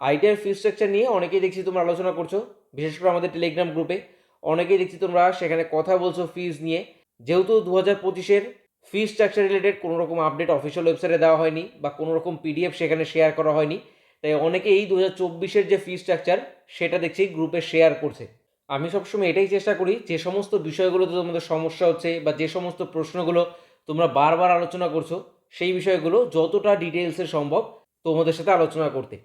ITR fee structure নিয়ে অনেকেই দেখছি তোমরা আলোচনা করছ, বিশেষ করে আমাদের টেলিগ্রাম গ্রুপে অনেকেই দেখছি তোমরা সেখানে কথা বলছো ফিজ নিয়ে। যেহেতু দু হাজার পঁচিশের ফি স্ট্রাকচার রিলেটেড কোনো রকম আপডেট অফিসিয়াল ওয়েবসাইটে দেওয়া হয়নি বা কোনো রকম পিডিএফ সেখানে শেয়ার করা হয়নি, তাই অনেকেই দু হাজার চব্বিশের যে ফি স্ট্রাকচার সেটা দেখছি গ্রুপে শেয়ার করছে। আমি সবসময় এটাই চেষ্টা করি, যে সমস্ত বিষয়গুলোতে তোমাদের সমস্যা হচ্ছে বা যে সমস্ত প্রশ্নগুলো তোমরা বারবার আলোচনা করছ, সেই বিষয়গুলো যতটা ডিটেলসে সম্ভব তোমাদের সাথে আলোচনা করতে।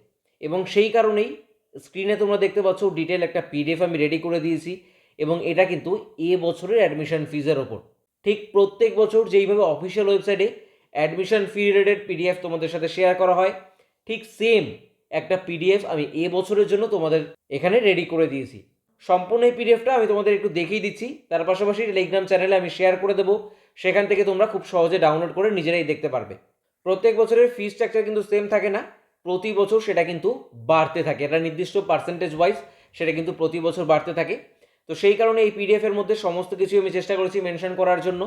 এবং সেই কারণেই স্ক্রিনে তোমরা দেখতে পাচ্ছ ডিটেল একটা পিডিএফ আমি রেডি করে দিয়েছি এবং এটা কিন্তু এ বছরের অ্যাডমিশন ফিজের ওপর। ঠিক প্রত্যেক বছর যেইভাবে অফিসিয়াল ওয়েবসাইটে অ্যাডমিশন ফি রিলেটেড পিডিএফ তোমাদের সাথে শেয়ার করা হয়, ঠিক সেম একটা পিডিএফ আমি এ বছরের জন্য তোমাদের এখানে রেডি করে দিয়েছি। সম্পূর্ণ এই পিডিএফটা আমি তোমাদের একটু দেখিয়ে দিচ্ছি, তার পাশাপাশি টেলিগ্রাম চ্যানেলে আমি শেয়ার করে দেবো, সেখান থেকে তোমরা খুব সহজে ডাউনলোড করে নিজেরাই দেখতে পারবে। প্রত্যেক বছরের ফি স্ট্রাকচার কিন্তু সেম থাকে না প্রতি বছর সেটা কিন্তু বাড়তে থাকে। এটা নির্দিষ্ট পার্সেন্টেজ ওয়াইজ সেটা কিন্তু প্রতি বছর বাড়তে থাকে। তো সেই কারণে এই পিডিএফ এর মধ্যে সমস্ত কিছু আমি চেষ্টা করেছি মেনশন করার জন্য।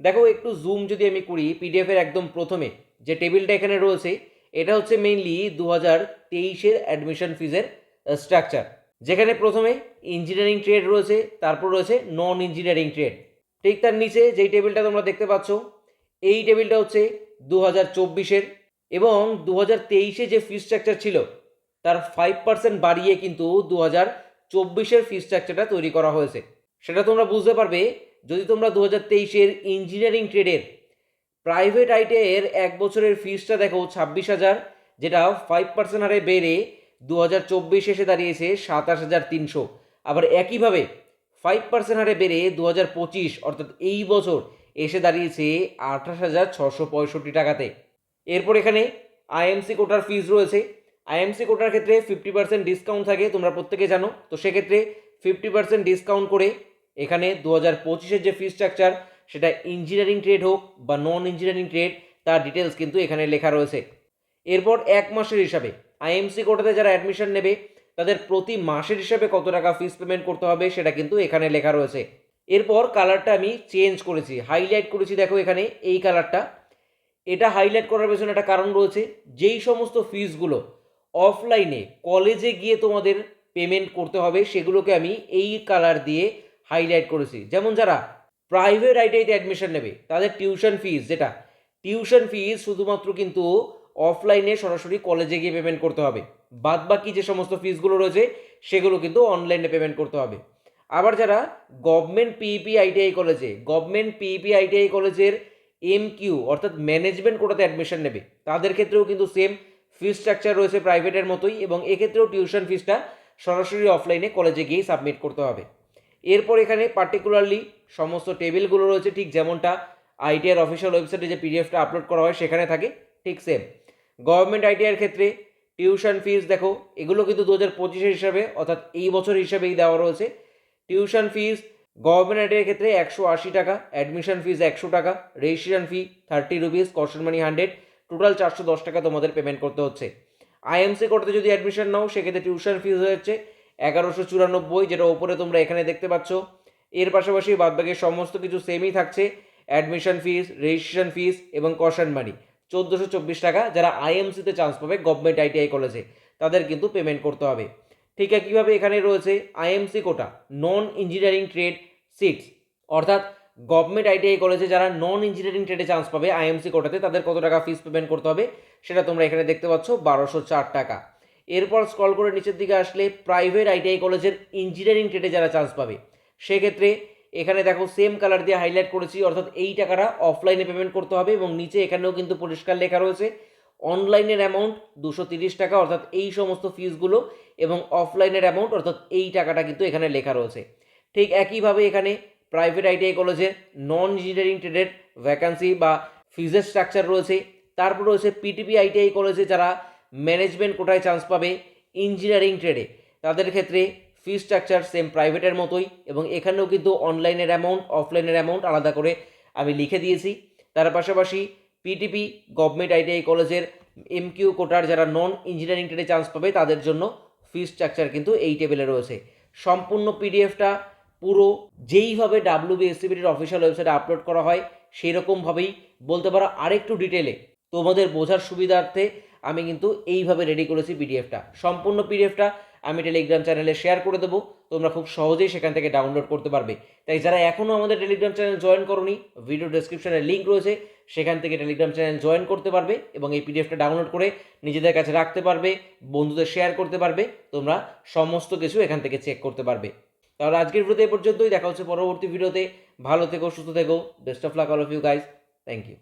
দেখো, একটু জুম যদি আমি করি পিডিএফ এর একদম প্রথমে যে টেবিলটা এখানে রয়েছে, এটা হচ্ছে মেইনলি দু হাজার তেইশের অ্যাডমিশন ফিজের স্ট্রাকচার যেখানে প্রথমে ইঞ্জিনিয়ারিং ট্রেড রয়েছে, তারপর রয়েছে নন ইঞ্জিনিয়ারিং ট্রেড ঠিক তার নিচে যেই টেবিলটা তোমরা দেখতে পাচ্ছ, এই টেবিলটা হচ্ছে দু হাজার চব্বিশের এবং দু হাজার তেইশে যে ফি স্ট্রাকচার ছিল, তার ফাইভ পার্সেন্ট বাড়িয়ে কিন্তু দু হাজার চব্বিশের ফি স্ট্রাকচারটা তৈরি করা হয়েছে। সেটা তোমরা বুঝতে পারবে, যদি তোমরা দু হাজার তেইশের ইঞ্জিনিয়ারিং ট্রেডের প্রাইভেট আইটের এক বছরের ফিসটা দেখো, ছাব্বিশ হাজার, যেটা ফাইভ পার্সেন্ট হারে বেড়ে দু হাজার চব্বিশ এসে দাঁড়িয়েছে সাতাশ হাজার তিনশো। আবার একইভাবে ফাইভ পার্সেন্ট হারে বেড়ে দু হাজার পঁচিশ, অর্থাৎ এই বছর এসে দাঁড়িয়েছে আঠাশ হাজার ছশো পঁয়ষট্টি টাকাতে। এরপর এখানে আইএমসি কোটার ফিজ রয়েছে। আইএমসি কোটার ক্ষেত্রে ফিফটি পার্সেন্ট ডিসকাউন্ট থাকে, তোমরা প্রত্যেকে জানো। তো সেক্ষেত্রে ফিফটি পার্সেন্ট ডিসকাউন্ট করে এখানে দু হাজার পঁচিশের যে ফি স্ট্রাকচার সেটা ইঞ্জিনিয়ারিং ট্রেড হোক বা নন ইঞ্জিনিয়ারিং ট্রেড তার ডিটেলস কিন্তু এখানে লেখা রয়েছে। এরপর এক মাসের হিসাবে আইএমসি কোটাতে যারা অ্যাডমিশন নেবে, তাদের প্রতি মাসের হিসাবে কত টাকা ফিস পেমেন্ট করতে হবে, সেটা কিন্তু এখানে লেখা রয়েছে। এরপর কালারটা আমি চেঞ্জ করেছি হাইলাইট করেছি, দেখো এখানে এই কালারটা এটা হাইলাইট করার পেছনে একটা কারণ রয়েছে, যেই সমস্ত ফিজগুলো অফলাইনে কলেজে গিয়ে তোমাদের পেমেন্ট করতে হবে, সেগুলোকে আমি এই কালার দিয়ে হাইলাইট করেছি। যেমন যারা প্রাইভেট আইটিআইতে অ্যাডমিশন নেবে, তাদের টিউশন ফিজ যেটা টিউশন ফিজ শুধুমাত্র কিন্তু অফলাইনে সরাসরি কলেজে গিয়ে পেমেন্ট করতে হবে। বাদ বাকি যে সমস্ত ফিজগুলো রয়েছে, সেগুলো কিন্তু অনলাইনে পেমেন্ট করতে হবে। আবার যারা গভর্নমেন্ট পিইপি আইটিআই কলেজে গভর্নমেন্ট পিইপি আইটিআই কলেজের এম কিউ অর্থাৎ ম্যানেজমেন্ট কোটাতে অ্যাডমিশন নেবে। তাদের ক্ষেত্রেও কিন্তু সেম ফিস স্ট্রাকচার রয়েছে প্রাইভেটের মতোই এবং এক্ষেত্রেও টিউশন ফিসটা সরাসরি অফলাইনে কলেজে গিয়েই সাবমিট করতে হবে। এরপর এখানে পার্টিকুলারলি সমস্ত টেবিলগুলো রয়েছে, ঠিক যেমনটা আইটিআর অফিসিয়াল ওয়েবসাইটে যে পিডিএফটা আপলোড করা হয় সেখানে থাকে, ঠিক সেম গভর্নমেন্ট আইটিআর ক্ষেত্রে টিউশন ফিস দেখো, এগুলো কিন্তু দু হাজার পঁচিশের হিসাবে, অর্থাৎ এই বছর হিসাবেই দেওয়া রয়েছে। টিউশন ফিস গভর্নমেন্ট আইটিআর ক্ষেত্রে একশো আশি টাকা অ্যাডমিশন ফিজ একশো টাকা registration fee thirty rupees caution money hundred total চারশো দশ টাকা তোমাদের পেমেন্ট করতে হচ্ছে। আইএমসি করতে যদি অ্যাডমিশন নাও, সেক্ষেত্রে টিউশন ফিস হচ্ছে এগারোশো চুরানব্বই, যেটা ওপরে তোমরা এখানে দেখতে পাচ্ছ। এর পাশাপাশি বাদবাকি সমস্ত কিছু সেমই থাকছে অ্যাডমিশন ফিস রেজিস্ট্রেশন ফিস এবং কশন মানি চোদ্দোশো চব্বিশ টাকা যারা আইএমসিতে চান্স পাবে গভর্নমেন্ট আইটিআই কলেজে তাদের কিন্তু পেমেন্ট করতে হবে। ঠিক একইভাবে এখানে রয়েছে? IMC quota non engineering trade seats অর্থাৎ গভর্নমেন্ট আইটিআই কলেজে যারা নন ইঞ্জিনিয়ারিং ট্রেডে চান্স পাবে আইএমসি কোটাতে তাদের কত টাকা ফিস পেমেন্ট করতে হবে? সেটা তোমরা এখানে দেখতে পাচ্ছ, বারোশো চার টাকা। এরপর স্ক্রল করে নিচের দিকে আসলে প্রাইভেট আইটিআই কলেজের ইঞ্জিনিয়ারিং ট্রেডে যারা চান্স পাবে, সেক্ষেত্রে এখানে দেখো সেম কালার দিয়ে হাইলাইট করেছি, অর্থাৎ এই টাকাটা অফলাইনে পেমেন্ট করতে হবে এবং নিচে এখানেও কিন্তু পরিষ্কার লেখা রয়েছে। অনলাইনের অ্যামাউন্ট দুশো তিরিশ টাকা, অর্থাৎ এই সমস্ত ফিজগুলো এবং অফলাইনের অ্যামাউন্ট অর্থাৎ এই টাকাটা কিন্তু এখানে লেখা রয়েছে। ঠিক একইভাবে এখানে প্রাইভেট আইটিআই কলেজের নন ইঞ্জিনিয়ারিং ট্রেডের ভ্যাকান্সি বা ফিজের স্ট্রাকচার রয়েছে। তারপর রয়েছে পিটিপি আইটিআই কলেজে যারা ম্যানেজমেন্ট কোটায় চান্স পাবে ইঞ্জিনিয়ারিং ট্রেডে তাদের ক্ষেত্রে ফি স্ট্রাকচার সেম প্রাইভেটের মতোই, এবং এখানেও কিন্তু অনলাইনের অ্যামাউন্ট অফলাইনের অ্যামাউন্ট আলাদা করে আমি লিখে দিয়েছি। তার পাশাপাশি পিটিপি গভর্নমেন্ট আইটিআই কলেজের এমকিউ কোটার যারা নন ইঞ্জিনিয়ারিং ট্রেডে চান্স পাবে, তাদের জন্য ফি স্ট্রাকচার কিন্তু এই টেবিলে রয়েছে। সম্পূর্ণ পিডিএফটা পুরো যেইভাবে ডাব্লিউ বিএসসিবিটির অফিসিয়াল ওয়েবসাইটে আপলোড করা হয় সেই রকমভাবেই বলতে পারো আরেকটু ডিটেলে তোমাদের বোঝার সুবিধার্থে আমি কিন্তু এইভাবে রেডি করেছি পিডিএফটা সম্পূর্ণ পিডিএফটা আমি টেলিগ্রাম চ্যানেলে শেয়ার করে দেবো। তোমরা খুব সহজেই সেখান থেকে ডাউনলোড করতে পারবে। তাই যারা এখনও আমাদের টেলিগ্রাম চ্যানেল জয়েন করনি ভিডিও ডেসক্রিপশনে লিঙ্ক রয়েছে, সেখান থেকে টেলিগ্রাম চ্যানেল জয়েন করতে পারবে এবং এই পিডিএফটা ডাউনলোড করে নিজেদের কাছে রাখতে পারবে, বন্ধুদের শেয়ার করতে পারবে, তোমরা সমস্ত কিছু এখান থেকে চেক করতে পারবে। তাহলে আজকের ভিডিওতে এ পর্যন্তই, দেখা হচ্ছে পরবর্তী ভিডিওতে ভালো থেকো, সুস্থ থেকো best of luck all of you guys thank you